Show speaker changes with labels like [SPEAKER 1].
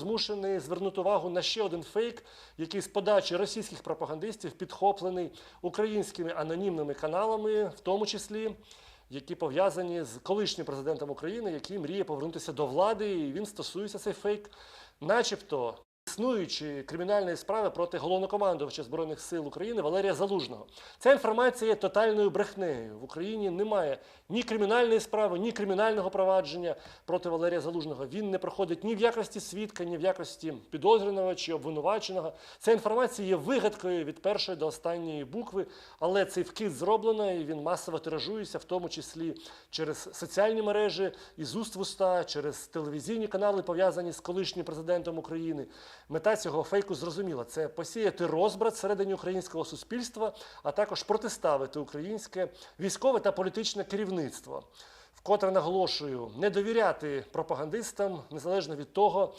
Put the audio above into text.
[SPEAKER 1] Змушений звернути увагу на ще один фейк, який з подачі російських пропагандистів підхоплений українськими анонімними каналами, в тому числі які пов'язані з колишнім президентом України, який мріє повернутися до влади, і він стосується цей фейк, начебто. Існуючі кримінальні справи проти головнокомандувача Збройних сил України Валерія Залужного. Ця інформація є тотальною брехнею. В Україні немає ні кримінальної справи, ні кримінального провадження проти Валерія Залужного. Він не проходить ні в якості свідка, ні в якості підозрюваного чи обвинуваченого. Ця інформація є вигадкою від першої до останньої букви, але цей вкид зроблено і він масово тиражується, в тому числі через соціальні мережі, із уст в уста, через телевізійні канали, пов'язані з колишнім президентом України. Мета цього фейку зрозуміла: це посіяти розбрат всередині українського суспільства, а також протиставити українське військове та політичне керівництво. Вкотре наголошую, не довіряти пропагандистам незалежно від того,